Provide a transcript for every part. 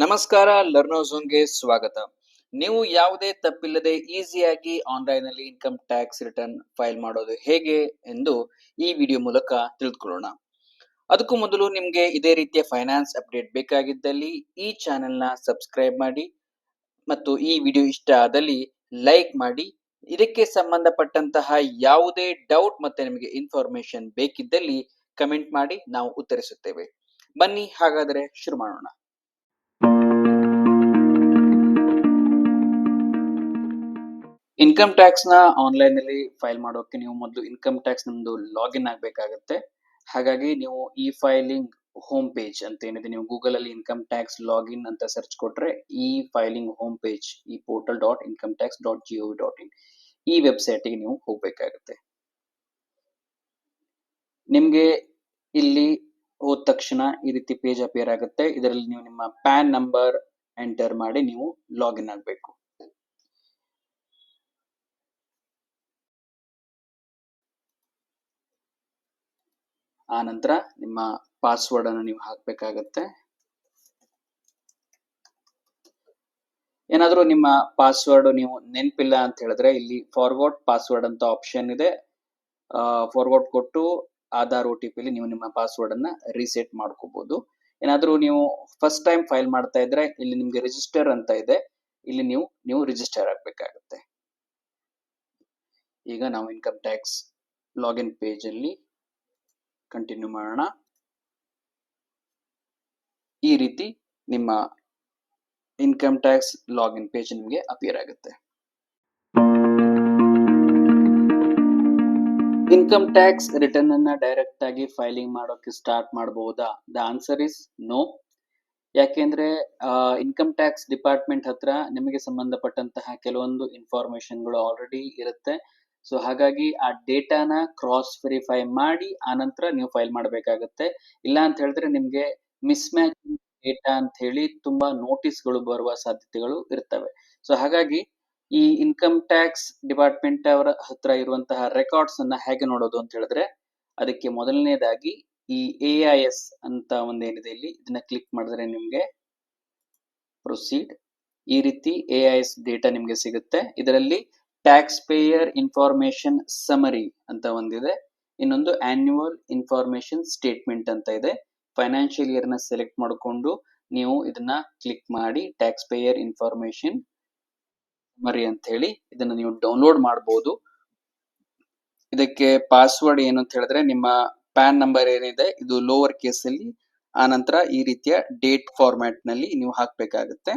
ನಮಸ್ಕಾರ ಲರ್ನೋ ಝೋನ್ಗೆ ಸ್ವಾಗತ. ನೀವು ಯಾವುದೇ ತಪ್ಪಿಲ್ಲದೆ ಈಸಿಯಾಗಿ ಆನ್ಲೈನ್ ಅಲ್ಲಿ ಇನ್ಕಮ್ ಟ್ಯಾಕ್ಸ್ ರಿಟರ್ನ್ ಫೈಲ್ ಮಾಡೋದು ಹೇಗೆ ಎಂದು ಈ ವಿಡಿಯೋ ಮೂಲಕ ತಿಳಿದುಕೊಳ್ಳೋಣ. ಅದಕ್ಕೂ ಮೊದಲು ನಿಮಗೆ ಇದೇ ರೀತಿಯ ಫೈನಾನ್ಸ್ ಅಪ್ಡೇಟ್ ಬೇಕಾಗಿದ್ದಲ್ಲಿ ಈ ಚಾನೆಲ್ನ ಸಬ್ಸ್ಕ್ರೈಬ್ ಮಾಡಿ ಮತ್ತು ಈ ವಿಡಿಯೋ ಇಷ್ಟ ಆದಲ್ಲಿ ಲೈಕ್ ಮಾಡಿ. ಇದಕ್ಕೆ ಸಂಬಂಧಪಟ್ಟಂತಹ ಯಾವುದೇ ಡೌಟ್ ಮತ್ತೆ ನಿಮಗೆ ಇನ್ಫಾರ್ಮೇಶನ್ ಬೇಕಿದ್ದಲ್ಲಿ ಕಮೆಂಟ್ ಮಾಡಿ, ನಾವು ಉತ್ತರಿಸುತ್ತೇವೆ. ಬನ್ನಿ, ಹಾಗಾದರೆ ಶುರು ಮಾಡೋಣ. ಇನ್ಕಮ್ ಟ್ಯಾಕ್ಸ್ನ ಆನ್ಲೈನ್ ಅಲ್ಲಿ ಫೈಲ್ ಮಾಡೋಕೆ ನೀವು ಮೊದಲು ಇನ್ಕಮ್ ಟ್ಯಾಕ್ಸ್ ನಿಮ್ದು ಲಾಗಿನ್ ಆಗಬೇಕಾಗುತ್ತೆ. ಹಾಗಾಗಿ ನೀವು ಇ ಫೈಲಿಂಗ್ ಹೋಮ್ ಪೇಜ್ ಅಂತ ಏನಿದೆ, ನೀವು ಗೂಗಲ್ ಅಲ್ಲಿ ಇನ್ಕಮ್ ಟ್ಯಾಕ್ಸ್ ಲಾಗಿನ್ ಅಂತ ಸರ್ಚ್ ಕೊಟ್ರೆ ಇ ಫೈಲಿಂಗ್ ಹೋಮ್ ಪೇಜ್ ಈ portal dot income tax dot G O dot in ಈ ವೆಬ್ಸೈಟ್ಗೆ ನೀವು ಹೋಗ್ಬೇಕಾಗತ್ತೆ. ನಿಮ್ಗೆ ಇಲ್ಲಿ ಹೋದ ತಕ್ಷಣ ಈ ರೀತಿ ಪೇಜ್ ಅಪಿಯರ್ ಆಗುತ್ತೆ. ಇದರಲ್ಲಿ ನೀವು ನಿಮ್ಮ ಪ್ಯಾನ್ ನಂಬರ್ ಎಂಟರ್ ಮಾಡಿ ನೀವು ಲಾಗಿನ್ ಆಗಬೇಕು. ಆ ನಂತರ ನಿಮ್ಮ ಪಾಸ್ವರ್ಡ್ ಅನ್ನು ನೀವು ಹಾಕಬೇಕಾಗತ್ತೆ. ಏನಾದರೂ ನಿಮ್ಮ ಪಾಸ್ವರ್ಡ್ ನೀವು ನೆನಪಿಲ್ಲ ಅಂತ ಹೇಳಿದ್ರೆ ಇಲ್ಲಿ ಫಾರ್ವರ್ಡ್ ಪಾಸ್ವರ್ಡ್ ಅಂತ ಆಪ್ಷನ್ ಇದೆ. ಫಾರ್ವರ್ಡ್ ಕೊಟ್ಟು ಆಧಾರ್ ಒ ಟಿ ಪಿಲಿ ನೀವು ನಿಮ್ಮ ಪಾಸ್ವರ್ಡ್ ಅನ್ನ ರೀಸೆಟ್ ಮಾಡ್ಕೋಬಹುದು ಏನಾದರೂ ನೀವು ಫಸ್ಟ್ ಟೈಮ್ ಫೈಲ್ ಮಾಡ್ತಾ ಇದ್ರೆ ಇಲ್ಲಿ ನಿಮ್ಗೆ ರಿಜಿಸ್ಟರ್ ಅಂತ ಇದೆ. ಇಲ್ಲಿ ನೀವು ನೀವು ರಿಜಿಸ್ಟರ್ ಆಗ್ಬೇಕಾಗತ್ತೆ. ಈಗ ನಾವು ಇನ್ಕಮ್ ಟ್ಯಾಕ್ಸ್ ಲಾಗಿನ್ ಪೇಜ್ ಅಲ್ಲಿ ಕಂಟಿನ್ಯೂ ಮಾಡೋಣ. ಈ ರೀತಿ ನಿಮ್ಮ ಇನ್ಕಮ್ ಟ್ಯಾಕ್ಸ್ ಲಾಗಿನ್ ಪೇಜ್ ನಿಮಗೆ ಅಪಿಯರ್ ಆಗುತ್ತೆ. ಇನ್ಕಮ್ ಟ್ಯಾಕ್ಸ್ ರಿಟರ್ನ್ ಅನ್ನ ಡೈರೆಕ್ಟ್ ಆಗಿ ಫೈಲಿಂಗ್ ಮಾಡೋಕೆ ಸ್ಟಾರ್ಟ್ ಮಾಡಬಹುದಾ ದ ಆನ್ಸರ್ ಇಸ್ ನೋ ಯಾಕೆಂದ್ರೆ ಇನ್ಕಮ್ ಟ್ಯಾಕ್ಸ್ ಡಿಪಾರ್ಟ್ಮೆಂಟ್ ಹತ್ರ ನಿಮಗೆ ಸಂಬಂಧಪಟ್ಟಂತಹ ಕೆಲವೊಂದು ಇನ್ಫಾರ್ಮೇಶನ್ಗಳು ಆಲ್ರೆಡಿ ಇರುತ್ತೆ. ಸೊ ಹಾಗಾಗಿ ಆ ಡೇಟಾನ ಕ್ರಾಸ್ ವೆರಿಫೈ ಮಾಡಿ, ಆನಂತರ ನೀವು ಫೈಲ್ ಮಾಡಬೇಕಾಗತ್ತೆ. ಇಲ್ಲ ಅಂತ ಹೇಳಿದ್ರೆ ನಿಮ್ಗೆ ಮಿಸ್ ಮ್ಯಾಚ್ ಡೇಟಾ ಅಂತ ಹೇಳಿ ತುಂಬಾ ನೋಟಿಸ್ಗಳು ಬರುವ ಸಾಧ್ಯತೆಗಳು ಇರ್ತವೆ. ಸೊ ಹಾಗಾಗಿ ಈ ಇನ್ಕಮ್ ಟ್ಯಾಕ್ಸ್ ಡಿಪಾರ್ಟ್ಮೆಂಟ್ ಅವರ ಹತ್ರ ಇರುವಂತಹ ರೆಕಾರ್ಡ್ಸ್ ಅನ್ನ ಹೇಗೆ ನೋಡೋದು ಅಂತ ಹೇಳಿದ್ರೆ, ಅದಕ್ಕೆ ಮೊದಲನೇದಾಗಿ ಈ ಎ ಐ ಎಸ್ ಅಂತ ಒಂದೇನಿದೆ ಇಲ್ಲಿ, ಇದನ್ನ ಕ್ಲಿಕ್ ಮಾಡಿದ್ರೆ ನಿಮ್ಗೆ ಪ್ರೊಸೀಡ್ ಈ ರೀತಿ ಎ ಐ ಎಸ್ ಡೇಟಾ ನಿಮ್ಗೆ ಸಿಗುತ್ತೆ. ಇದರಲ್ಲಿ ಟ್ಯಾಕ್ಸ್ ಪೇಯರ್ ಇನ್ಫಾರ್ಮೇಶನ್ ಸಮರಿ ಅಂತ ಒಂದಿದೆ. ಇನ್ನೊಂದು ಆನ್ಯುವಲ್ ಇನ್ಫಾರ್ಮೇಶನ್ ಸ್ಟೇಟ್ಮೆಂಟ್ ಅಂತ ಇದೆ. ಫೈನಾನ್ಷಿಯಲ್ ಇಯರ್ನ ಸೆಲೆಕ್ಟ್ ಮಾಡಿಕೊಂಡು ನೀವು ಇದನ್ನ ಕ್ಲಿಕ್ ಮಾಡಿ ಟ್ಯಾಕ್ಸ್ ಪೇಯರ್ ಇನ್ಫಾರ್ಮೇಶನ್ ಸಮರಿ ಅಂತ ಹೇಳಿ ಇದನ್ನ ನೀವು ಡೌನ್ಲೋಡ್ ಮಾಡಬಹುದು ಇದಕ್ಕೆ ಪಾಸ್ವರ್ಡ್ ಏನು ಅಂತ ಹೇಳಿದ್ರೆ ನಿಮ್ಮ ಪ್ಯಾನ್ ನಂಬರ್ ಏನಿದೆ, ಇದು ಲೋವರ್ ಕೇಸ್ ಅಲ್ಲಿ, ಆ ನಂತರ ಈ ರೀತಿಯ ಡೇಟ್ ಫಾರ್ಮ್ಯಾಟ್ನಲ್ಲಿ ನೀವು ಹಾಕ್ಬೇಕಾಗತ್ತೆ.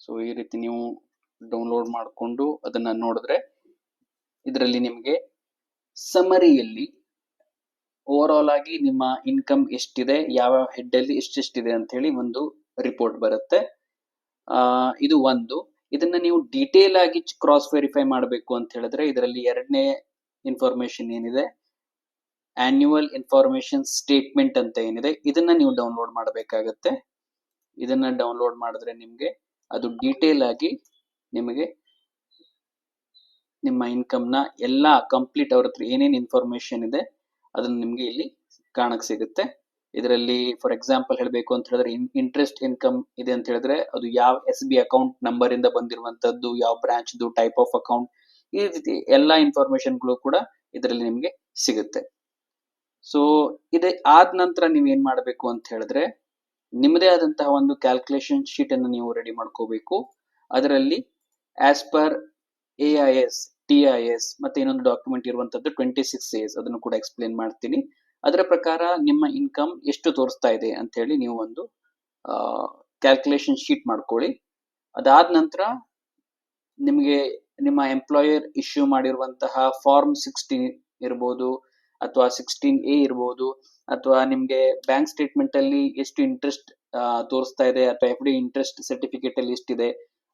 ಸೊ ಈ ರೀತಿ ನೀವು ಡೌನ್ಲೋಡ್ ಮಾಡಿಕೊಂಡು ಅದನ್ನ ನೋಡಿದ್ರೆ ಇದರಲ್ಲಿ ನಿಮಗೆ ಸಮರಿಯಲ್ಲಿ ಓವರ್ ಆಲ್ ಆಗಿ ನಿಮ್ಮ ಇನ್ಕಮ್ ಎಷ್ಟಿದೆ, ಯಾವ ಹೆಡ್ ಅಲ್ಲಿ ಎಷ್ಟೆಷ್ಟಿದೆ ಅಂತ ಹೇಳಿ ಒಂದು ರಿಪೋರ್ಟ್ ಬರುತ್ತೆ. ಆ, ಇದು ಒಂದು. ಇದನ್ನ ನೀವು ಡೀಟೇಲ್ ಆಗಿ ಕ್ರಾಸ್ ವೆರಿಫೈ ಮಾಡಬೇಕು ಅಂತ ಹೇಳಿದ್ರೆ ಇದರಲ್ಲಿ ಎರಡನೇ ಇನ್ಫಾರ್ಮೇಶನ್ ಏನಿದೆ? ಆನ್ಯುವಲ್ ಇನ್ಫಾರ್ಮೇಶನ್ ಸ್ಟೇಟ್ಮೆಂಟ್ ಅಂತ ಏನಿದೆ? ಇದನ್ನ ನೀವು ಡೌನ್ಲೋಡ್ ಮಾಡಬೇಕಾಗತ್ತೆ. ಇದನ್ನ ಡೌನ್ಲೋಡ್ ಮಾಡಿದ್ರೆ ನಿಮ್ಗೆ ಅದು ಡೀಟೇಲ್ ಆಗಿ ನಿಮಗೆ ನಿಮ್ಮ ಇನ್ಕಮ್ನ ಎಲ್ಲ ಕಂಪ್ಲೀಟ್ ಅವ್ರ ಹತ್ರ ಏನೇನು ಇನ್ಫಾರ್ಮೇಶನ್ ಇದೆ, ಅದನ್ನ ನಿಮ್ಗೆ ಇಲ್ಲಿ ಕಾಣಕ್ ಸಿಗುತ್ತೆ. ಇದರಲ್ಲಿ ಫಾರ್ ಎಕ್ಸಾಂಪಲ್ ಹೇಳಬೇಕು ಅಂತ ಹೇಳಿದ್ರೆ ಇಂಟ್ರೆಸ್ಟ್ ಇನ್ಕಮ್ ಇದೆ ಅಂತ ಹೇಳಿದ್ರೆ, ಅದು ಯಾವ ಎಸ್ ಬಿ ಅಕೌಂಟ್ ನಂಬರ್ ಇಂದ ಬಂದಿರುವಂತದ್ದು, ಯಾವ ಬ್ರಾಂಚ್ ಟೈಪ್ ಆಫ್ ಅಕೌಂಟ್ ಈ ರೀತಿ ಎಲ್ಲಾ ಇನ್ಫಾರ್ಮೇಶನ್ಗಳು ಕೂಡ ಇದರಲ್ಲಿ ನಿಮ್ಗೆ ಸಿಗುತ್ತೆ. ಸೊ ಇದೆ ಆದ ನಂತರ ನೀವು ಏನ್ ಮಾಡಬೇಕು ಅಂತ ಹೇಳಿದ್ರೆ ನಿಮ್ಮದೇ ಆದಂತಹ ಒಂದು ಕ್ಯಾಲ್ಕುಲೇಷನ್ ಶೀಟ್ ಅನ್ನು ನೀವು ರೆಡಿ ಮಾಡ್ಕೋಬೇಕು. ಅದರಲ್ಲಿ as per A I S T I S ಮತ್ತೆ ಇನ್ನೊಂದು ಡಾಕ್ಯುಮೆಂಟ್ ಇರುವಂತದ್ದು ಟ್ವೆಂಟಿ ಸಿಕ್ಸ್ ಎಸ್ ಅದನ್ನು ಕೂಡ ಎಕ್ಸ್ಪ್ಲೇನ್ ಮಾಡ್ತೀನಿ. ಅದರ ಪ್ರಕಾರ ನಿಮ್ಮ ಇನ್ಕಮ್ ಎಷ್ಟು ತೋರಿಸ್ತಾ ಇದೆ ಅಂತ ಹೇಳಿ ನೀವು ಒಂದು ಕ್ಯಾಲ್ಕುಲೇಷನ್ ಶೀಟ್ ಮಾಡ್ಕೊಳ್ಳಿ. ಅದಾದ ನಂತರ ನಿಮಗೆ ನಿಮ್ಮ ಎಂಪ್ಲಾಯರ್ ಇಶ್ಯೂ ಮಾಡಿರುವಂತಹ ಫಾರ್ಮ್ ಸಿಕ್ಸ್ಟೀನ್ ಇರ್ಬೋದು, ಅಥವಾ ಸಿಕ್ಸ್ಟೀನ್ ಎ ಇರ್ಬೋದು, ಅಥವಾ ನಿಮಗೆ ಬ್ಯಾಂಕ್ ಸ್ಟೇಟ್ಮೆಂಟ್ ಅಲ್ಲಿ ಎಷ್ಟು ಇಂಟ್ರೆಸ್ಟ್ ತೋರಿಸ್ತಾ ಇದೆ, ಅಥವಾ ಎಫ್ ಡಿ ಇಂಟ್ರೆಸ್ಟ್ ಸರ್ಟಿಫಿಕೇಟ್ ಅಲ್ಲಿ ಎಷ್ಟಿದೆ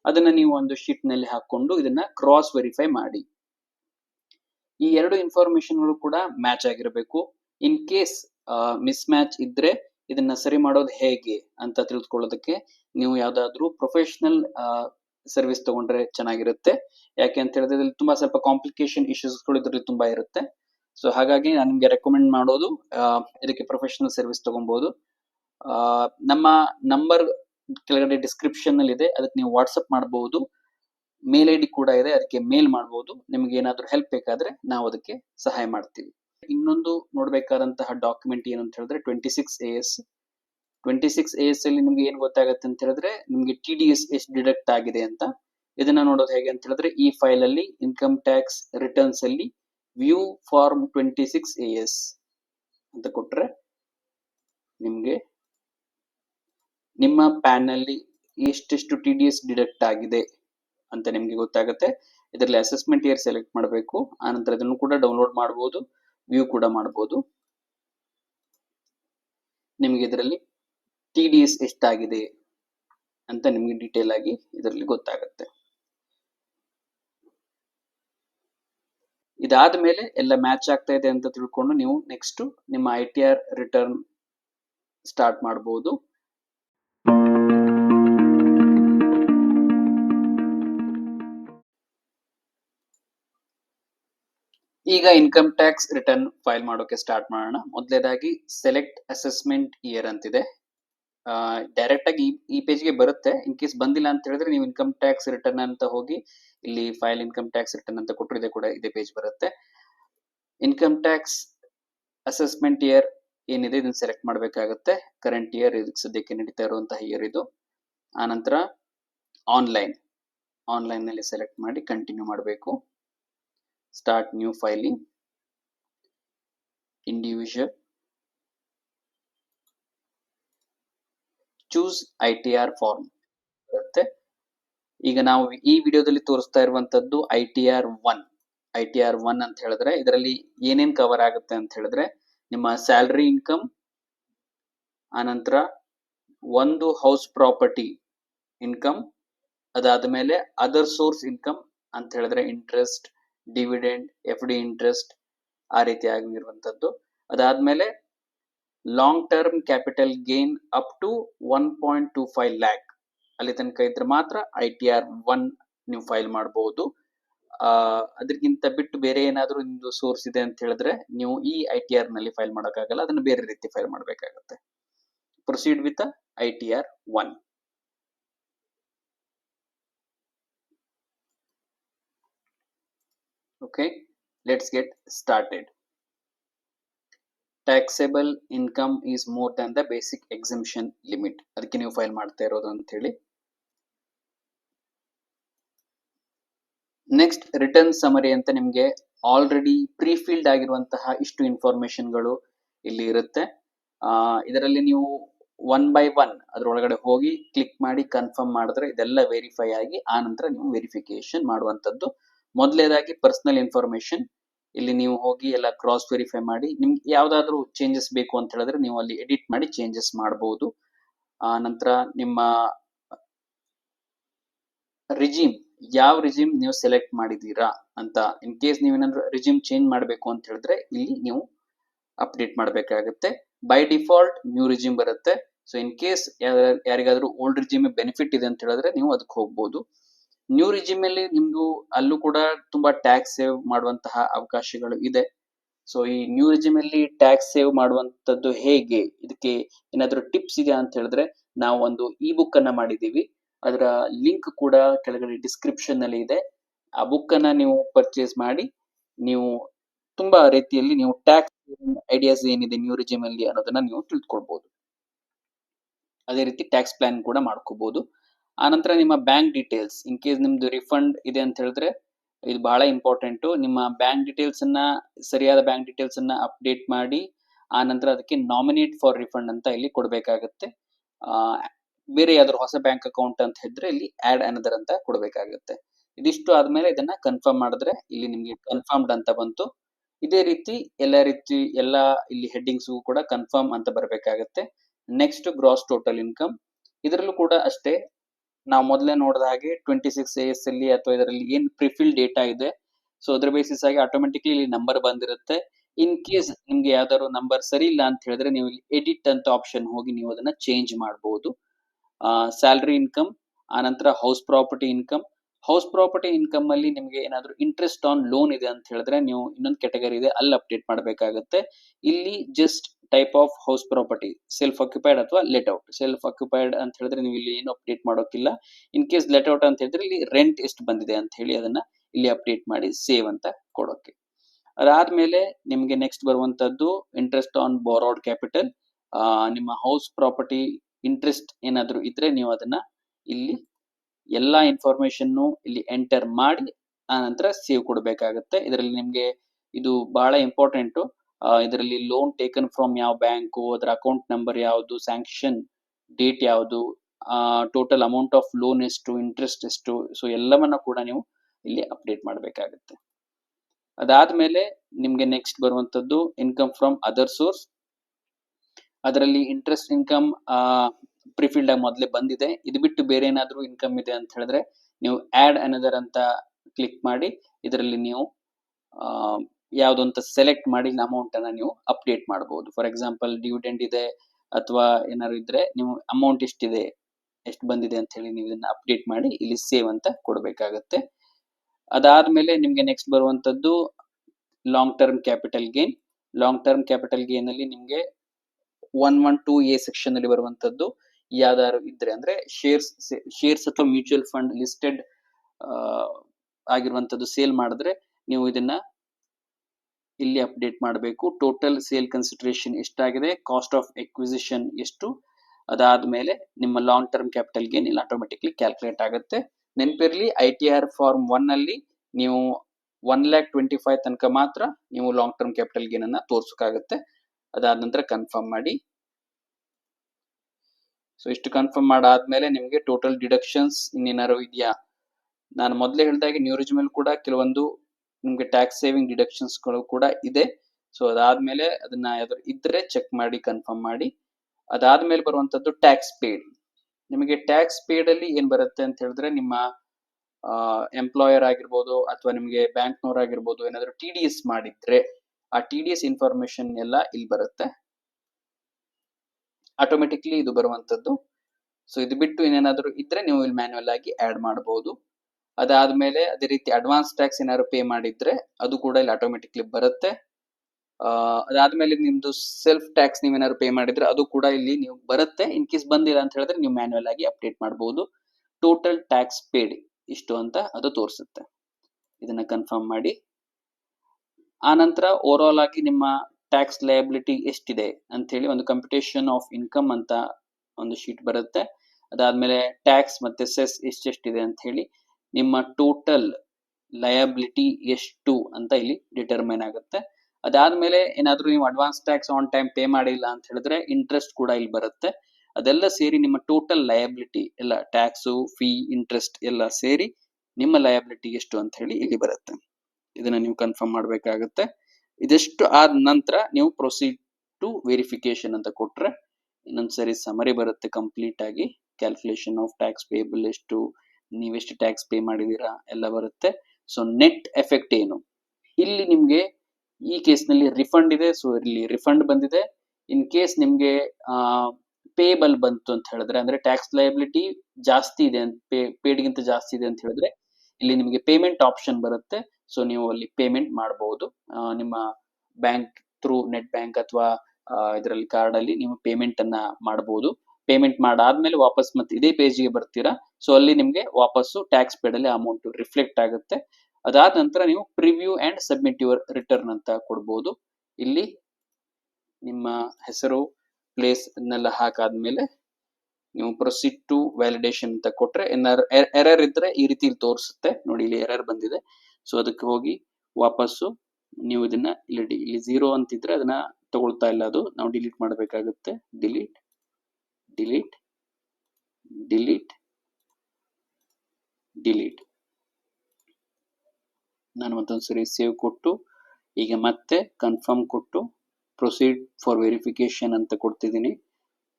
ಅದನ್ನ ನೀವು ಒಂದು ಶೀಟ್ನಲ್ಲಿ ಹಾಕೊಂಡು ಇದನ್ನ ಕ್ರಾಸ್ ವೆರಿಫೈ ಮಾಡಿ. ಈ ಎರಡು ಇನ್ಫಾರ್ಮೇಶನ್ಗಳು ಕೂಡ ಮ್ಯಾಚ್ ಆಗಿರಬೇಕು. ಇನ್ ಕೇಸ್ ಮಿಸ್ ಮ್ಯಾಚ್ ಇದ್ರೆ ಇದನ್ನ ಸರಿ ಮಾಡೋದು ಹೇಗೆ ಅಂತ ತಿಳ್ಕೊಳ್ಳೋದಕ್ಕೆ ನೀವು ಯಾವ್ದಾದ್ರು ಪ್ರೊಫೆಷನಲ್ ಸರ್ವಿಸ್ ತಗೊಂಡ್ರೆ ಚೆನ್ನಾಗಿರುತ್ತೆ. ಯಾಕೆ ಅಂತ ಹೇಳಿದ್ರೆ ಇದ್ರಲ್ಲಿ ತುಂಬಾ ಸ್ವಲ್ಪ ಕಾಂಪ್ಲಿಕೇಶನ್ ಇಶ್ಯೂಸ್ಗಳು ಇದ್ರಲ್ಲಿ ತುಂಬಾ ಇರುತ್ತೆ. ಸೊ ಹಾಗಾಗಿ ನಾನು ನಿಮ್ಗೆ ರೆಕಮೆಂಡ್ ಮಾಡೋದು ಇದಕ್ಕೆ ಪ್ರೊಫೆಷನಲ್ ಸರ್ವಿಸ್ ತಗೊಬಹುದು ನಮ್ಮ ನಂಬರ್ ಕೆಳಗಡೆ ಡಿಸ್ಕ್ರಿಪ್ಷನ್ ಅಲ್ಲಿ ಇದೆ. ಅದಕ್ಕೆ ನೀವು ವಾಟ್ಸಪ್ ಮಾಡಬಹುದು ಮೇಲ್ ಐ ಕೂಡ ಇದೆ. ಅದಕ್ಕೆ ಮೇಲ್ ಮಾಡಬಹುದು ನಿಮ್ಗೆ ಏನಾದರೂ ಹೆಲ್ಪ್ ಬೇಕಾದ್ರೆ ನಾವು ಅದಕ್ಕೆ ಸಹಾಯ ಮಾಡ್ತೀವಿ. ಇನ್ನೊಂದು ನೋಡ್ಬೇಕಾದಂತಹ ಡಾಕ್ಯುಮೆಂಟ್ ಏನು ಅಂತ ಹೇಳಿದ್ರೆ twenty six A S twenty six A S ಅಲ್ಲಿ ನಿಮ್ಗೆ ಏನ್ ಗೊತ್ತಾಗುತ್ತೆ ಅಂತ ಹೇಳಿದ್ರೆ ನಿಮ್ಗೆ ಟಿ ಡಿ ಎಸ್ ಎಷ್ಟು ಡಿಡಕ್ಟ್ ಆಗಿದೆ ಅಂತ. ಇದನ್ನ ನೋಡೋದು ಹೇಗೆ ಅಂತ ಹೇಳಿದ್ರೆ ಈ ಫೈಲ್ ಅಲ್ಲಿ ಇನ್ಕಮ್ ಟ್ಯಾಕ್ಸ್ ರಿಟರ್ನ್ಸ್ ಅಲ್ಲಿ view form twenty six A S ಅಂತ ಕೊಟ್ರೆ ನಿಮ್ಗೆ ನಿಮ್ಮ ಪ್ಯಾನ್ ಅಲ್ಲಿ ಎಷ್ಟೆಷ್ಟು ಟಿ ಡಿ ಎಸ್ ಡಿಡಕ್ಟ್ ಆಗಿದೆ ಅಂತ ನಿಮ್ಗೆ ಗೊತ್ತಾಗುತ್ತೆ. ಇದರಲ್ಲಿ ಅಸೆಸ್ಮೆಂಟ್ ಇಯರ್ ಸೆಲೆಕ್ಟ್ ಮಾಡಬೇಕು. ಆನಂತರ ಇದನ್ನು ಕೂಡ ಡೌನ್ಲೋಡ್ ಮಾಡಬಹುದು ವ್ಯೂ ಕೂಡ ಮಾಡಬಹುದು ನಿಮಗೆ ಇದರಲ್ಲಿ ಟಿ ಡಿ ಎಸ್ ಎಷ್ಟಾಗಿದೆ ಅಂತ ನಿಮಗೆ ಡೀಟೇಲ್ ಆಗಿ ಇದರಲ್ಲಿ ಗೊತ್ತಾಗುತ್ತೆ. ಇದಾದ ಮೇಲೆ ಎಲ್ಲ ಮ್ಯಾಚ್ ಆಗ್ತಾ ಇದೆ ಅಂತ ತಿಳ್ಕೊಂಡು ನೀವು ನೆಕ್ಸ್ಟ್ ನಿಮ್ಮ I T R return start ಮಾಡಬಹುದು ಈಗ ಇನ್ಕಮ್ ಟ್ಯಾಕ್ಸ್ ರಿಟರ್ನ್ ಫೈಲ್ ಮಾಡೋಕೆ ಸ್ಟಾರ್ಟ್ ಮಾಡೋಣ. ಮೊದಲೇದಾಗಿ ಸೆಲೆಕ್ಟ್ ಅಸೆಸ್ಮೆಂಟ್ ಇಯರ್ ಅಂತಿದೆ. ಡೈರೆಕ್ಟ್ ಆಗಿ ಈ ಪೇಜ್ಗೆ ಬರುತ್ತೆ. ಇನ್ ಕೇಸ್ ಬಂದಿಲ್ಲ ಅಂತ ಹೇಳಿದ್ರೆ ನೀವು ಇನ್ಕಮ್ ಟ್ಯಾಕ್ಸ್ ರಿಟರ್ನ್ ಅಂತ ಹೋಗಿ ಇಲ್ಲಿ ಫೈಲ್ ಇನ್ಕಮ್ ಟ್ಯಾಕ್ಸ್ ರಿಟರ್ನ್ ಅಂತ ಕೊಟ್ಟರೆ ಕೂಡ, ಇದೇ ಪೇಜ್ ಬರುತ್ತೆ. ಇನ್ಕಮ್ ಟ್ಯಾಕ್ಸ್ ಅಸೆಸ್ಮೆಂಟ್ ಇಯರ್ ಏನಿದೆ, ಇದನ್ನ ಸೆಲೆಕ್ಟ್ ಮಾಡಬೇಕಾಗುತ್ತೆ. ಕರೆಂಟ್ ಇಯರ್ ಇದಕ್ಕೆ ಸದ್ಯಕ್ಕೆ ನಡೀತಾ ಇರುವಂತಹ ಇಯರ್ ಇದು. ಆನಂತರ ಆನ್ಲೈನ್ ಆನ್ಲೈನ್ನಲ್ಲಿ ಸೆಲೆಕ್ಟ್ ಮಾಡಿ ಕಂಟಿನ್ಯೂ ಮಾಡಬೇಕು. Start new filing individual choose I T R form ಬರುತ್ತೆ. ಈಗ ನಾವು ಈ ವಿಡಿಯೋದಲ್ಲಿ ತೋರಿಸ್ತಾ ಇರುವಂತದ್ದು I T R one I T R one ಅಂತ ಹೇಳಿದ್ರೆ ಇದರಲ್ಲಿ ಏನೇನ್ ಕವರ್ ಆಗುತ್ತೆ ಅಂತ ಹೇಳಿದ್ರೆ ನಿಮ್ಮ ಸ್ಯಾಲ್ರಿ ಇನ್ಕಮ್, ಆನಂತರ ಒಂದು ಹೌಸ್ ಪ್ರಾಪರ್ಟಿ ಇನ್ಕಮ್, ಅದಾದ ಮೇಲೆ ಅದರ್ ಸೋರ್ಸ್ ಇನ್ಕಮ್ ಅಂತ ಹೇಳಿದ್ರೆ interest dividend F D interest ಆ ರೀತಿ ಆಗಿರುವಂತದ್ದು ಅದಾದ್ಮೇಲೆ long term capital gain up to one point two five lakh ಅಲ್ಲಿ ತನಕ ಇದ್ರೆ ಮಾತ್ರ ಐ ಟಿ ಆರ್ ಒನ್ ನೀವು ಫೈಲ್ ಮಾಡಬಹುದು ಅದಕ್ಕಿಂತ ಬಿಟ್ಟು ಬೇರೆ ಏನಾದರೂ ನಿಮ್ದು ಸೋರ್ಸ್ ಇದೆ ಅಂತ ಹೇಳಿದ್ರೆ ನೀವು ಈ ಐ ಟಿ ಆರ್ನಲ್ಲಿ ಫೈಲ್ ಮಾಡೋಕ್ಕಾಗಲ್ಲ, ಅದನ್ನು ಬೇರೆ ರೀತಿ ಫೈಲ್ ಮಾಡಬೇಕಾಗುತ್ತೆ. Proceed with I T R one okay let's get started taxable income is more than the basic exemption limit ಅದಕ್ಕೆ ನೀವು ಫೈಲ್ ಮಾಡ್ತಾ ಇರೋದು ಅಂತ ಹೇಳಿ. ನೆಕ್ಸ್ಟ್ ರಿಟರ್ನ್ ಸಮರಿ ಅಂತ ನಿಮಗೆ ಆಲ್ರೆಡಿ ಪ್ರೀಫೀಲ್ಡ್ ಆಗಿರುವಂತಹ ಇಷ್ಟು ಇನ್ಫಾರ್ಮೇಶನ್ಗಳು ಇಲ್ಲಿ ಇರುತ್ತೆ. ಇದರಲ್ಲಿ ನೀವು ಒನ್ ಬೈ ಒನ್ ಅದರೊಳಗಡೆ ಹೋಗಿ ಕ್ಲಿಕ್ ಮಾಡಿ ಕನ್ಫರ್ಮ್ ಮಾಡಿದ್ರೆ ಇದೆಲ್ಲ ವೆರಿಫೈ ಆಗಿ ಆ ನಂತರ ನೀವು ವೆರಿಫಿಕೇಶನ್ ಮಾಡುವಂಥದ್ದು. ಮೊದಲೇದಾಗಿ ಪರ್ಸನಲ್ ಇನ್ಫಾರ್ಮೇಶನ್ ಇಲ್ಲಿ ನೀವು ಹೋಗಿ ಎಲ್ಲ ಕ್ರಾಸ್ ವೆರಿಫೈ ಮಾಡಿ, ನಿಮ್ಗೆ ಯಾವ್ದಾದ್ರು ಚೇಂಜಸ್ ಬೇಕು ಅಂತ ಹೇಳಿದ್ರೆ ನೀವು ಅಲ್ಲಿ ಎಡಿಟ್ ಮಾಡಿ ಚೇಂಜಸ್ ಮಾಡಬಹುದು ಆ, ನಂತರ ನಿಮ್ಮ ರಿಜಿಮ್ ಯಾವ ರಿಜಿಮ್ ನೀವು ಸೆಲೆಕ್ಟ್ ಮಾಡಿದೀರಾ ಅಂತ ಇನ್ ಕೇಸ್ ನೀವು ಏನಾದ್ರು ರಿಜಿಮ್ ಚೇಂಜ್ ಮಾಡಬೇಕು ಅಂತ ಹೇಳಿದ್ರೆ ಇಲ್ಲಿ ನೀವು ಅಪ್ಡೇಟ್ ಮಾಡಬೇಕಾಗುತ್ತೆ. ಬೈ ಡಿಫಾಲ್ಟ್ ನ್ಯೂ ರಿಜಿಮ್ ಬರುತ್ತೆ. ಸೊ ಇನ್ ಕೇಸ್ ಯಾರಿಗಾದ್ರೂ ಓಲ್ಡ್ ರಿಜಿಮ್ ಬೆನಿಫಿಟ್ ಇದೆ ಅಂತ ಹೇಳಿದ್ರೆ ನೀವು ಅದಕ್ಕೆ ಹೋಗ್ಬೋದು. ನ್ಯೂ ರಿಜಿಮ್ ಅಲ್ಲಿ ನಿಮ್ದು ಅಲ್ಲೂ ಕೂಡ ತುಂಬಾ ಟ್ಯಾಕ್ಸ್ ಸೇವ್ ಮಾಡುವಂತಹ ಅವಕಾಶಗಳು ಇದೆ. ಸೊ ಈ ನ್ಯೂ ರಿಜಿಮ್ ಅಲ್ಲಿ ಟ್ಯಾಕ್ಸ್ ಸೇವ್ ಮಾಡುವಂತದ್ದು ಹೇಗೆ? ಇದಕ್ಕೆ ಏನಾದ್ರು ಟಿಪ್ಸ್ ಇದೆ ಅಂತ ಹೇಳಿದ್ರೆ ನಾವು ಒಂದು ಇ ಬುಕ್ ಅನ್ನ ಮಾಡಿದೀವಿ ಅದರ ಲಿಂಕ್ ಕೂಡ ಕೆಳಗಡೆ ಡಿಸ್ಕ್ರಿಪ್ಷನ್ನಲ್ಲಿ ಇದೆ. ಆ ಬುಕ್ ಅನ್ನ ನೀವು ಪರ್ಚೇಸ್ ಮಾಡಿ, ನೀವು ತುಂಬಾ ರೀತಿಯಲ್ಲಿ ನೀವು ಟ್ಯಾಕ್ಸ್ ಐಡಿಯಾಸ್ ಏನಿದೆ ನ್ಯೂ ರಿಜಿಮ್ ಅಲ್ಲಿ ಅನ್ನೋದನ್ನ ನೀವು ತಿಳ್ಕೊಳ್ಬಹುದು ಅದೇ ರೀತಿ ಟ್ಯಾಕ್ಸ್ ಪ್ಲಾನ್ ಕೂಡ ಮಾಡ್ಕೋಬಹುದು ಆನಂತರ ನಿಮ್ಮ ಬ್ಯಾಂಕ್ ಡೀಟೇಲ್ಸ್ ಇನ್ ಕೇಸ್ ನಿಮ್ದು ರಿಫಂಡ್ ಇದೆ ಅಂತ ಹೇಳಿದ್ರೆ, ಇದು ಬಹಳ ಇಂಪಾರ್ಟೆಂಟ್ ನಿಮ್ಮ ಬ್ಯಾಂಕ್ ಡೀಟೇಲ್ಸ್ ಅನ್ನ, ಸರಿಯಾದ ಬ್ಯಾಂಕ್ ಡೀಟೇಲ್ಸ್ ಅನ್ನ ಅಪ್ಡೇಟ್ ಮಾಡಿ, ಆ ನಂತರ ಅದಕ್ಕೆ ನಾಮಿನೇಟ್ ಫಾರ್ ರಿಫಂಡ್ ಅಂತ ಇಲ್ಲಿ ಕೊಡಬೇಕಾಗುತ್ತೆ. ಬೇರೆ ಯಾವ್ದಾದ್ರು ಹೊಸ ಬ್ಯಾಂಕ್ ಅಕೌಂಟ್ ಅಂತ ಹೇಳಿದ್ರೆ ಇಲ್ಲಿ ಆಡ್ ಅನದರ್ ಅಂತ ಕೊಡಬೇಕಾಗುತ್ತೆ. ಇದಿಷ್ಟು ಆದ್ಮೇಲೆ ಇದನ್ನ ಕನ್ಫರ್ಮ್ ಮಾಡಿದ್ರೆ ಇಲ್ಲಿ ನಿಮ್ಗೆ ಕನ್ಫರ್ಮ್ಡ್ ಅಂತ ಬಂತು. ಇದೇ ರೀತಿ ಎಲ್ಲ ರೀತಿ ಎಲ್ಲ ಇಲ್ಲಿ ಹೆಡ್ಡಿಂಗ್ಸ್ ಕೂಡ ಕನ್ಫರ್ಮ್ ಅಂತ ಬರಬೇಕಾಗುತ್ತೆ. ನೆಕ್ಸ್ಟ್ ಗ್ರಾಸ್ ಟೋಟಲ್ ಇನ್ಕಮ್ ಇದರಲ್ಲೂ ಕೂಡ ಅಷ್ಟೇ. ನಾವು ಮೊದಲೇ ನೋಡಿದ ಹಾಗೆ ಟ್ವೆಂಟಿ ಸಿಕ್ಸ್ ಏಸ್ ಅಲ್ಲಿ ಅಥವಾ ಇದರಲ್ಲಿ ಏನ್ ಪ್ರಿಫಿಲ್ ಡೇಟಾ ಇದೆ. ಸೊ ಅದ್ರ ಬೇಸಿಸ್ ಆಗಿ ಆಟೋಮೆಟಿಕ್ಲಿ ಇಲ್ಲಿ ನಂಬರ್ ಬಂದಿರುತ್ತೆ. ಇನ್ ಕೇಸ್ ನಿಮ್ಗೆ ಯಾವ್ದಾದ್ರು ನಂಬರ್ ಸರಿ ಇಲ್ಲ ಅಂತ ಹೇಳಿದ್ರೆ ನೀವು ಇಲ್ಲಿ ಎಡಿಟ್ ಅಂತ ಆಪ್ಷನ್ ಹೋಗಿ ನೀವು ಅದನ್ನ ಚೇಂಜ್ ಮಾಡಬಹುದು ಸ್ಯಾಲರಿ ಇನ್ಕಮ್ ಆನಂತರ house property income house property income ಅಲ್ಲಿ ನಿಮಗೆ ಏನಾದ್ರು ಇಂಟ್ರೆಸ್ಟ್ ಆನ್ ಲೋನ್ ಇದೆ ಅಂತ ಹೇಳಿದ್ರೆ ನೀವು ಇನ್ನೊಂದು ಕೆಟಗರಿ ಇದೆ, ಅಲ್ಲಿ ಅಪ್ಡೇಟ್ ಮಾಡಬೇಕಾಗುತ್ತೆ. ಇಲ್ಲಿ just type of house property self occupied ಅಥವಾ ಲೆಟ್ ಔಟ್ ಸೆಲ್ಫ್ ಆಕ್ಯುಪೈಡ್ ಅಂತ ಹೇಳಿದ್ರೆ ನೀವು ಇಲ್ಲಿ ಏನು ಅಪ್ಡೇಟ್ ಮಾಡೋಕ್ಕಿಲ್ಲ ಇನ್ ಕೇಸ್ ಲೆಟ್ ಔಟ್ ಅಂತ ಹೇಳಿದ್ರೆ ಇಲ್ಲಿ ರೆಂಟ್ ಎಷ್ಟು ಬಂದಿದೆ ಅಂತ ಹೇಳಿ ಅದನ್ನ ಇಲ್ಲಿ ಅಪ್ಡೇಟ್ ಮಾಡಿ ಸೇವ್ ಅಂತ ಕೊಡೋಕೆ. ಅದಾದ್ಮೇಲೆ ನಿಮಗೆ ನೆಕ್ಸ್ಟ್ ಬರುವಂತದ್ದು ಇಂಟ್ರೆಸ್ಟ್ ಆನ್ ಬೋರೋಡ್ ಕ್ಯಾಪಿಟಲ್ ನಿಮ್ಮ ಹೌಸ್ ಪ್ರಾಪರ್ಟಿ ಇಂಟ್ರೆಸ್ಟ್ ಏನಾದ್ರು ಇದ್ರೆ ನೀವು ಅದನ್ನ ಇಲ್ಲಿ ಎಲ್ಲಾ ಇನ್ಫಾರ್ಮೇಶನ್ ಇಲ್ಲಿ ಎಂಟರ್ ಮಾಡಿ, ಆ ನಂತರ ಸೇವ್ ಕೊಡಬೇಕಾಗುತ್ತೆ. ಇದರಲ್ಲಿ ನಿಮಗೆ ಇದು ಬಹಳ ಇಂಪಾರ್ಟೆಂಟ್ ಇದರಲ್ಲಿ ಲೋನ್ ಟೇಕನ್ ಫ್ರಮ್ ಯಾವ ಬ್ಯಾಂಕು ಅದರ ಅಕೌಂಟ್ ನಂಬರ್ ಯಾವುದು ಸ್ಯಾಂಕ್ಷನ್ ಡೇಟ್ ಯಾವುದು ಟೋಟಲ್ ಅಮೌಂಟ್ ಆಫ್ ಲೋನ್ ಎಷ್ಟು ಇಂಟ್ರೆಸ್ಟ್ ಎಷ್ಟು ಸೊ ಎಲ್ಲವನ್ನ ಕೂಡ ನೀವು ಇಲ್ಲಿ ಅಪ್ಡೇಟ್ ಮಾಡಬೇಕಾಗುತ್ತೆ. ಅದಾದ್ಮೇಲೆ ನಿಮಗೆ ನೆಕ್ಸ್ಟ್ ಬರುವಂತದ್ದು ಇನ್ಕಮ್ ಫ್ರಮ್ ಅದರ್ ಸೋರ್ಸ್ ಅದರಲ್ಲಿ ಇಂಟ್ರೆಸ್ಟ್ ಇನ್ಕಮ್ ಪ್ರಿಫೀಲ್ಡ್ ಆಗಿ ಮೊದಲೇ ಬಂದಿದೆ. ಇದು ಬಿಟ್ಟು ಬೇರೆ ಏನಾದರೂ ಇನ್ಕಮ್ ಇದೆ ಅಂತ ಹೇಳಿದ್ರೆ ನೀವು ಆಡ್ ಅನದರ್ ಅಂತ ಕ್ಲಿಕ್ ಮಾಡಿ, ಇದರಲ್ಲಿ ನೀವು ಯಾವುದು ಅಂತ ಸೆಲೆಕ್ಟ್ ಮಾಡಿ ಅಮೌಂಟ್ ಅನ್ನ ನೀವು ಅಪ್ಡೇಟ್ ಮಾಡಬಹುದು ಫಾರ್ ಎಕ್ಸಾಂಪಲ್ ಡಿವಿಡೆಂಡ್ ಇದೆ ಅಥವಾ ಏನಾದ್ರು ಇದ್ರೆ ನೀವು ಅಮೌಂಟ್ ಎಷ್ಟಿದೆ, ಎಷ್ಟು ಬಂದಿದೆ ಅಂತ ಹೇಳಿ ನೀವು ಇದನ್ನ ಅಪ್ಡೇಟ್ ಮಾಡಿ, ಇಲ್ಲಿ ಸೇವ್ ಅಂತ ಕೊಡಬೇಕಾಗತ್ತೆ. ಅದಾದ್ಮೇಲೆ ನಿಮ್ಗೆ ನೆಕ್ಸ್ಟ್ ಬರುವಂತದ್ದು long term capital gain long term capital gain ಅಲ್ಲಿ ನಿಮ್ಗೆ one one two A section ಅಲ್ಲಿ ಬರುವಂತದ್ದು ಯಾವ್ದಾದ್ರು ಇದ್ರೆ ಅಂದ್ರೆ ಶೇರ್ಸ್ ಶೇರ್ಸ್ ಅಥವಾ ಮ್ಯೂಚುವಲ್ ಫಂಡ್ ಲಿಸ್ಟೆಡ್ ಆಗಿರುವಂತದ್ದು ಸೇಲ್ ಮಾಡಿದ್ರೆ ನೀವು ಇದನ್ನ ಇಲ್ಲಿ ಅಪ್ಡೇಟ್ ಮಾಡಬೇಕು. ಟೋಟಲ್ ಸೇಲ್ ಕನ್ಸಿಡರೇಷನ್ ಎಷ್ಟಾಗಿದೆ? ಕಾಸ್ಟ್ ಆಫ್ ಎಕ್ವಿಸಿಷನ್ ಎಷ್ಟು? ಅದಾದ್ಮೇಲೆ ನಿಮ್ಮ ಲಾಂಗ್ ಟರ್ಮ್ ಕ್ಯಾಪಿಟಲ್ ಗೇನ್ ಇಲ್ಲಿ ಆಟೋಮೆಟಿಕ್ಲಿ ಕ್ಯಾಲ್ಕುಲೇಟ್ ಆಗುತ್ತೆ. ನೆನಪಿರ್ಲಿ I T R form one ಅಲ್ಲಿ ನೀವು ಒನ್ ಲ್ಯಾಕ್ ಟ್ವೆಂಟಿ ಫೈವ್ ತನಕ ಮಾತ್ರ ನೀವು ಲಾಂಗ್ ಟರ್ಮ್ ಕ್ಯಾಪಿಟಲ್ ಗೇನ್ ಅನ್ನ ತೋರ್ಸಕ್ಕಾಗತ್ತೆ ಅದಾದ ನಂತರ ಕನ್ಫರ್ಮ್ ಮಾಡಿ. ಸೊ ಇಷ್ಟು ಕನ್ಫರ್ಮ್ ಮಾಡಾದ್ಮೇಲೆ ನಿಮಗೆ ಟೋಟಲ್ ಡಿಡಕ್ಷನ್ಸ್ ಇನ್ನೇನಾರು ಇದೆಯಾ? ನಾನು ಮೊದಲೇ ಹೇಳಿದಾಗೆ ನ್ಯೂರಿಜ್ ಮೇಲೆ ಕೂಡ ಕೆಲವೊಂದು ನಿಮಗೆ ಟ್ಯಾಕ್ಸ್ ಸೇವಿಂಗ್ ಡಿಡಕ್ಷನ್ಸ್ಗಳು ಕೂಡ ಇದೆ. ಸೊ ಅದಾದ್ಮೇಲೆ ಅದನ್ನ ಯಾವ್ದಾದ್ರು ಇದ್ರೆ ಚೆಕ್ ಮಾಡಿ ಕನ್ಫರ್ಮ್ ಮಾಡಿ. ಅದಾದ್ಮೇಲೆ ಬರುವಂತದ್ದು ಟ್ಯಾಕ್ಸ್ ಪೇಡ್ ನಿಮಗೆ ಟ್ಯಾಕ್ಸ್ ಪೇಡ್ ಅಲ್ಲಿ ಏನ್ ಬರುತ್ತೆ ಅಂತ ಹೇಳಿದ್ರೆ ನಿಮ್ಮ ಎಂಪ್ಲಾಯರ್ ಆಗಿರ್ಬೋದು ಅಥವಾ ನಿಮಗೆ ಬ್ಯಾಂಕ್ನವ್ರು ಆಗಿರ್ಬೋದು ಏನಾದ್ರು ಟಿ ಡಿ ಎಸ್ ಮಾಡಿದ್ರೆ ಆ ಟಿ ಡಿ ಎಸ್ ಇನ್ಫಾರ್ಮೇಶನ್ ಎಲ್ಲ ಇಲ್ಲಿ ಬರುತ್ತೆ. ಆಟೋಮೆಟಿಕ್ಲಿ ಇದು ಬರುವಂತದ್ದು. ಸೊ ಇದು ಬಿಟ್ಟು ಇನ್ನೇನಾದ್ರು ಇದ್ರೆ ನೀವು ಇಲ್ಲಿ ಮ್ಯಾನ್ಯಲ್ ಆಗಿ ಆಡ್ ಮಾಡಬಹುದು ಅದಾದ್ಮೇಲೆ ಅದೇ ರೀತಿ ಅಡ್ವಾನ್ಸ್ ಟ್ಯಾಕ್ಸ್ ಏನಾದ್ರು ಪೇ ಮಾಡಿದ್ರೆ ಅದು ಕೂಡ ಇಲ್ಲಿ ಆಟೋಮೆಟಿಕ್ಲಿ ಬರುತ್ತೆ. ಅದಾದ್ಮೇಲೆ ನಿಮ್ದು ಸೆಲ್ಫ್ ಟ್ಯಾಕ್ಸ್ ನೀವೇನಾದ್ರು ಪೇ ಮಾಡಿದ್ರೆ ಅದು ಕೂಡ ಇಲ್ಲಿ ನೀವು ಬರುತ್ತೆ. ಇನ್ ಕೇಸ್ ಬಂದಿಲ್ಲ ಅಂತ ಹೇಳಿದ್ರೆ ನೀವು ಮ್ಯಾನ್ಯಲ್ ಆಗಿ ಅಪ್ಡೇಟ್ ಮಾಡಬಹುದು ಟೋಟಲ್ ಟ್ಯಾಕ್ಸ್ ಪೇಡ್ ಇಷ್ಟು ಅಂತ ಅದು ತೋರಿಸುತ್ತೆ. ಇದನ್ನ ಕನ್ಫರ್ಮ್ ಮಾಡಿ. ಆ ನಂತರ ಓವರ್ ಆಲ್ ಆಗಿ ನಿಮ್ಮ ಟ್ಯಾಕ್ಸ್ ಲಯಬಿಲಿಟಿ ಎಷ್ಟಿದೆ ಅಂತ ಹೇಳಿ ಒಂದು ಕಂಪಿಟೇಷನ್ ಆಫ್ ಇನ್ಕಮ್ ಅಂತ ಒಂದು ಶೀಟ್ ಬರುತ್ತೆ. ಅದಾದ್ಮೇಲೆ ಟ್ಯಾಕ್ಸ್ ಮತ್ತೆ ಸೆಸ್ ಎಷ್ಟೆಷ್ಟಿದೆ ಅಂತ ಹೇಳಿ ನಿಮ್ಮ ಟೋಟಲ್ ಲಯಬಿಲಿಟಿ ಎಷ್ಟು ಅಂತ ಇಲ್ಲಿ ಡಿಟರ್ಮೈನ್ ಆಗುತ್ತೆ. ಅದಾದ್ಮೇಲೆ ಏನಾದ್ರೂ ನೀವು advance tax on time pay ಮಾಡಿಲ್ಲ ಅಂತ ಹೇಳಿದ್ರೆ ಇಂಟ್ರೆಸ್ಟ್ ಕೂಡ ಇಲ್ಲಿ ಬರುತ್ತೆ. ಅದೆಲ್ಲ ಸೇರಿ ನಿಮ್ಮ ಟೋಟಲ್ ಲಯಬಿಲಿಟಿ ಎಲ್ಲ ಟ್ಯಾಕ್ಸು ಫೀ ಇಂಟ್ರೆಸ್ಟ್ ಎಲ್ಲ ಸೇರಿ ನಿಮ್ಮ ಲಯಬಿಲಿಟಿ ಎಷ್ಟು ಅಂತ ಹೇಳಿ ಇಲ್ಲಿ ಬರುತ್ತೆ. ಇದನ್ನ ನೀವು ಕನ್ಫರ್ಮ್ ಮಾಡಬೇಕಾಗುತ್ತೆ. ಇದೆಷ್ಟು ಆದ ನಂತರ ನೀವು ಪ್ರೊಸೀಡ್ ಟು ವೆರಿಫಿಕೇಶನ್ ಅಂತ ಕೊಟ್ರೆ ಇನ್ನೊಂದ್ಸರಿ ಸಮರಿ ಬರುತ್ತೆ ಕಂಪ್ಲೀಟ್ ಆಗಿ. ಕ್ಯಾಲ್ಕುಲೇಷನ್ ಆಫ್ ಟ್ಯಾಕ್ಸ್ ಪೇಬಲ್ ಎಷ್ಟು, ನೀವೆಷ್ಟು ಟ್ಯಾಕ್ಸ್ ಪೇ ಮಾಡಿದೀರಾ, ಎಲ್ಲ ಬರುತ್ತೆ. ಸೊ ನೆಟ್ ಎಫೆಕ್ಟ್ ಏನು? ಇಲ್ಲಿ ನಿಮ್ಗೆ ಈ ಕೇಸ್ನಲ್ಲಿ ರಿಫಂಡ್ ಇದೆ. ಸೊ ಇಲ್ಲಿ ರಿಫಂಡ್ ಬಂದಿದೆ. ಇನ್ ಕೇಸ್ ನಿಮ್ಗೆ ಪೇಬಲ್ ಬಂತು ಅಂತ ಹೇಳಿದ್ರೆ, ಅಂದ್ರೆ ಟ್ಯಾಕ್ಸ್ ಲಯಬಿಲಿಟಿ ಜಾಸ್ತಿ ಇದೆ ಪೇಡ್ಗಿಂತ ಜಾಸ್ತಿ ಇದೆ ಅಂತ ಹೇಳಿದ್ರೆ, ಇಲ್ಲಿ ನಿಮಗೆ ಪೇಮೆಂಟ್ ಆಪ್ಷನ್ ಬರುತ್ತೆ. ಸೊ ನೀವು ಅಲ್ಲಿ ಪೇಮೆಂಟ್ ಮಾಡಬಹುದು ನಿಮ್ಮ ಬ್ಯಾಂಕ್ ಥ್ರೂ ನೆಟ್ ಬ್ಯಾಂಕ್ ಅಥವಾ ಇದರಲ್ಲಿ ಕಾರ್ಡ್ ಅಲ್ಲಿ ನೀವು ಪೇಮೆಂಟ್ ಅನ್ನ ಮಾಡಬಹುದು ಪೇಮೆಂಟ್ ಮಾಡಾದ್ಮೇಲೆ ವಾಪಸ್ ಮತ್ತೆ ಇದೇ ಪೇಜ್ಗೆ ಬರ್ತೀರಾ. ಸೊ ಅಲ್ಲಿ ನಿಮ್ಗೆ ವಾಪಸ್ಸು ಟ್ಯಾಕ್ಸ್ ಪೇಡ್ ಅಲ್ಲಿ ಅಮೌಂಟ್ ರಿಫ್ಲೆಕ್ಟ್ ಆಗುತ್ತೆ. ಅದಾದ ನಂತರ ನೀವು preview and submit your return ಅಂತ ಕೊಡ್ಬೋದು. ಇಲ್ಲಿ ನಿಮ್ಮ ಹೆಸರು ಪ್ಲೇಸ್ ಅನ್ನೆಲ್ಲ ಹಾಕಾದ್ಮೇಲೆ ನೀವು ಪ್ರೊಸೀಡ್ ಟು ವ್ಯಾಲಿಡೇಷನ್ ಅಂತ ಕೊಟ್ರೆ ಏನಾರು ಎರರ್ ಇದ್ರೆ ಈ ರೀತಿ ತೋರಿಸುತ್ತೆ. ನೋಡಿ, ಇಲ್ಲಿ ಎರರ್ ಬಂದಿದೆ. ಸೊ ಅದಕ್ಕೆ ಹೋಗಿ ವಾಪಸ್ಸು ನೀವು ಇದನ್ನ ಇಲ್ಲಿ ಇಲ್ಲಿ ಝೀರೋ ಅಂತಿದ್ರೆ ಅದನ್ನ ತಗೊಳ್ತಾ ಇಲ್ಲ ಅದು. ನಾವು ಡಿಲೀಟ್ ಮಾಡಬೇಕಾಗುತ್ತೆ. ಡಿಲೀಟ್ ಡಿಲೀಟ್ ಡಿಲೀಟ್ ಡಿಲೀಟ್ ನಾನು ಮತ್ತೊಂದ್ಸರಿ ಸೇವ್ ಕೊಟ್ಟು, ಈಗ ಮತ್ತೆ ಕನ್ಫರ್ಮ್ ಕೊಟ್ಟು ಪ್ರೊಸೀಡ್ ಫಾರ್ ವೆರಿಫಿಕೇಶನ್ ಅಂತ ಕೊಡ್ತಿದ್ದೀನಿ.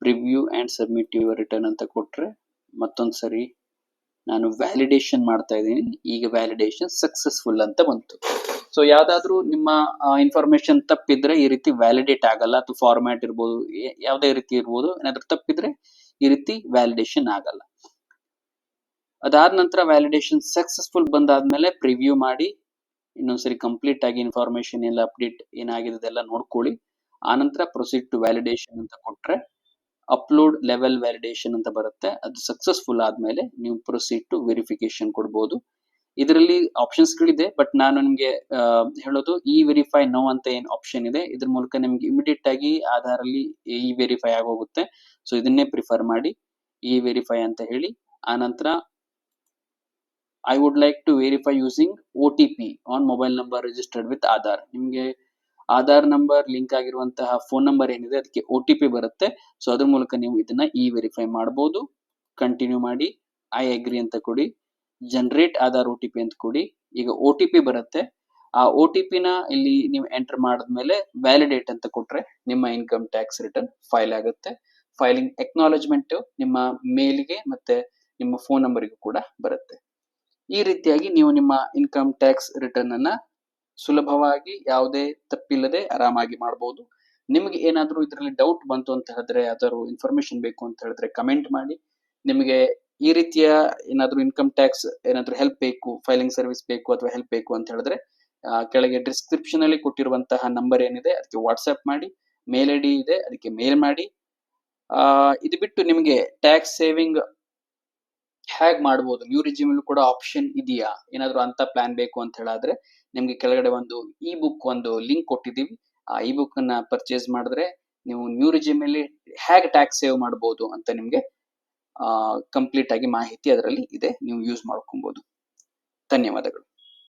Preview and submit your return ಅಂತ ಕೊಟ್ಟರೆ ಮತ್ತೊಂದು ಸರಿ ನಾನು ವ್ಯಾಲಿಡೇಷನ್ ಮಾಡ್ತಾ ಇದ್ದೀನಿ. ಈಗ ವ್ಯಾಲಿಡೇಷನ್ ಸಕ್ಸಸ್ಫುಲ್ ಅಂತ ಬಂತು. ಸೊ ಯಾವ್ದಾದ್ರೂ ನಿಮ್ಮ ಇನ್ಫಾರ್ಮೇಶನ್ ತಪ್ಪಿದ್ರೆ ಈ ರೀತಿ ವ್ಯಾಲಿಡೇಟ್ ಆಗಲ್ಲ. ಅಥವಾ ಫಾರ್ಮ್ಯಾಟ್ ಇರ್ಬೋದು ಯಾವುದೇ ರೀತಿ ಇರ್ಬೋದು, ಏನಾದ್ರೂ ತಪ್ಪಿದ್ರೆ ಈ ರೀತಿ ವ್ಯಾಲಿಡೇಷನ್ ಆಗಲ್ಲ. ಅದಾದ ನಂತರ ವ್ಯಾಲಿಡೇಷನ್ ಸಕ್ಸಸ್ಫುಲ್ ಬಂದಾದ್ಮೇಲೆ ಪ್ರಿವ್ಯೂ ಮಾಡಿ, ಇನ್ನೊಂದ್ಸರಿ ಕಂಪ್ಲೀಟ್ ಆಗಿ ಇನ್ಫಾರ್ಮೇಶನ್ ಎಲ್ಲ ಅಪ್ಡೇಟ್ ಏನಾಗಿದೆ ನೋಡ್ಕೊಳ್ಳಿ. ಆನಂತರ ಪ್ರೊಸೀಡ್ ಟು ವ್ಯಾಲಿಡೇಷನ್ ಅಂತ ಕೊಟ್ರೆ ಅಪ್ಲೋಡ್ ಲೆವೆಲ್ ವ್ಯಾಲಿಡೇಷನ್ ಅಂತ ಬರುತ್ತೆ. ಅದು ಸಕ್ಸಸ್ಫುಲ್ ಆದ್ಮೇಲೆ ನೀವು ಪ್ರೊಸೀಡ್ ಟು ವೆರಿಫಿಕೇಶನ್ ಕೊಡ್ಬೋದು. ಇದರಲ್ಲಿ ಆಪ್ಷನ್ಸ್ ಗಳಿದೆ ಬಟ್ ನಾನು ನಿಮಗೆ ಹೇಳೋದು ಇ ವೆರಿಫೈ ನೋ ಅಂತ ಏನ್ ಆಪ್ಷನ್ ಇದೆ, ಇದ್ರ ಮೂಲಕ ನಿಮ್ಗೆ ಇಮಿಡಿಯೇಟ್ ಆಗಿ ಆಧಾರ್ ಅಲ್ಲಿ ಇ ವೆರಿಫೈ ಆಗೋಗುತ್ತೆ. ಸೊ ಇದನ್ನೇ ಪ್ರಿಫರ್ ಮಾಡಿ ಇ ವೆರಿಫೈ ಅಂತ ಹೇಳಿ. ಆನಂತರ I would like to verify using O T P on mobile number registered with Aadhaar ನಿಮಗೆ ಆಧಾರ್ ನಂಬರ್, ಲಿಂಕ್ ಆಗಿರುವಂತಹ ಫೋನ್ ನಂಬರ್ ಏನಿದೆ, ಅದಕ್ಕೆ ಒ ಟಿ ಪಿ ಬರುತ್ತೆ. ಸೊ ಅದ್ರ ಮೂಲಕ ನೀವು ಇದನ್ನ ಇ ವೆರಿಫೈ ಮಾಡಬಹುದು ಕಂಟಿನ್ಯೂ ಮಾಡಿ. ಐ ಅಗ್ರಿ ಅಂತ ಕೊಡಿ. Generate Aadhaar O T P ಅಂತ ಕೊಡಿ. ಈಗ ಒ ಟಿ ಪಿ ಬರುತ್ತೆ. ಆ ಒ ಟಿ ಪಿನ ಇಲ್ಲಿ ನೀವು ಎಂಟರ್ ಮಾಡಿದ್ಮೇಲೆ ವ್ಯಾಲಿಡೇಟ್ ಅಂತ ಕೊಟ್ರೆ ನಿಮ್ಮ ಇನ್ಕಮ್ ಟ್ಯಾಕ್ಸ್ ರಿಟರ್ನ್ ಫೈಲ್ ಆಗುತ್ತೆ. ಫೈಲಿಂಗ್ ಎಕ್ನಾಲಜ್ಮೆಂಟ್ ನಿಮ್ಮ ಮೇಲ್ಗೆ ಮತ್ತೆ ನಿಮ್ಮ ಫೋನ್ ನಂಬರ್ಗೂ ಕೂಡ ಬರುತ್ತೆ. ಈ ರೀತಿಯಾಗಿ ನೀವು ನಿಮ್ಮ ಇನ್ಕಮ್ ಟ್ಯಾಕ್ಸ್ ರಿಟರ್ನ್ ಅನ್ನ ಸುಲಭವಾಗಿ ಯಾವುದೇ ತಪ್ಪಿಲ್ಲದೆ ಆರಾಮಾಗಿ ಮಾಡಬಹುದು ನಿಮಗೆ ಏನಾದರೂ ಇದರಲ್ಲಿ ಡೌಟ್ ಬಂತು ಅಂತ ಹೇಳಿದ್ರೆ ಯಾವ್ದಾದ್ರು ಇನ್ಫಾರ್ಮೇಶನ್ ಬೇಕು ಅಂತ ಹೇಳಿದ್ರೆ ಕಮೆಂಟ್ ಮಾಡಿ. ನಿಮಗೆ ಈ ರೀತಿಯ ಏನಾದರೂ ಇನ್ಕಮ್ ಟ್ಯಾಕ್ಸ್ ಏನಾದರೂ ಹೆಲ್ಪ್ ಬೇಕು ಫೈಲಿಂಗ್ ಸರ್ವಿಸ್ ಬೇಕು ಅಥವಾ ಹೆಲ್ಪ್ ಬೇಕು ಅಂತ ಹೇಳಿದ್ರೆ ಕೆಳಗೆ ಡಿಸ್ಕ್ರಿಪ್ಷನ್ ಅಲ್ಲಿ ಕೊಟ್ಟಿರುವಂತಹ ನಂಬರ್ ಏನಿದೆ ಅದಕ್ಕೆ ವಾಟ್ಸ್ಆ್ಯಪ್ ಮಾಡಿ. ಮೇಲ್ ಐ ಇದೆ, ಅದಕ್ಕೆ ಮೇಲ್ ಮಾಡಿ. ಇದು ಬಿಟ್ಟು ನಿಮಗೆ ಟ್ಯಾಕ್ಸ್ ಸೇವಿಂಗ್ ಹ್ಯಾಗ್ ಮಾಡ್ಬೋದು? ನ್ಯೂ ರಿಜಿಮ್ ಕೂಡ ಆಪ್ಷನ್ ಇದೆಯಾ? ಏನಾದರೂ ಅಂತ ಪ್ಲಾನ್ ಬೇಕು ಅಂತ ಹೇಳಾದ್ರೆ ನಿಮ್ಗೆ ಕೆಳಗಡೆ ಒಂದು ಇ ಬುಕ್ ಒಂದು ಲಿಂಕ್ ಕೊಟ್ಟಿದ್ದೀವಿ. ಆ ಇ ಬುಕ್ ಅನ್ನ ಪರ್ಚೇಸ್ ಮಾಡಿದ್ರೆ ನೀವು ನ್ಯೂ ರಿಜಿಮ್ ಅಲ್ಲಿ ಹೇಗೆ ಟ್ಯಾಕ್ಸ್ ಸೇವ್ ಮಾಡಬಹುದು ಅಂತ ನಿಮ್ಗೆ ಕಂಪ್ಲೀಟ್ ಆಗಿ ಮಾಹಿತಿ ಅದರಲ್ಲಿ ಇದೆ. ನೀವು ಯೂಸ್ ಮಾಡ್ಕೊಬಹುದು ಧನ್ಯವಾದಗಳು.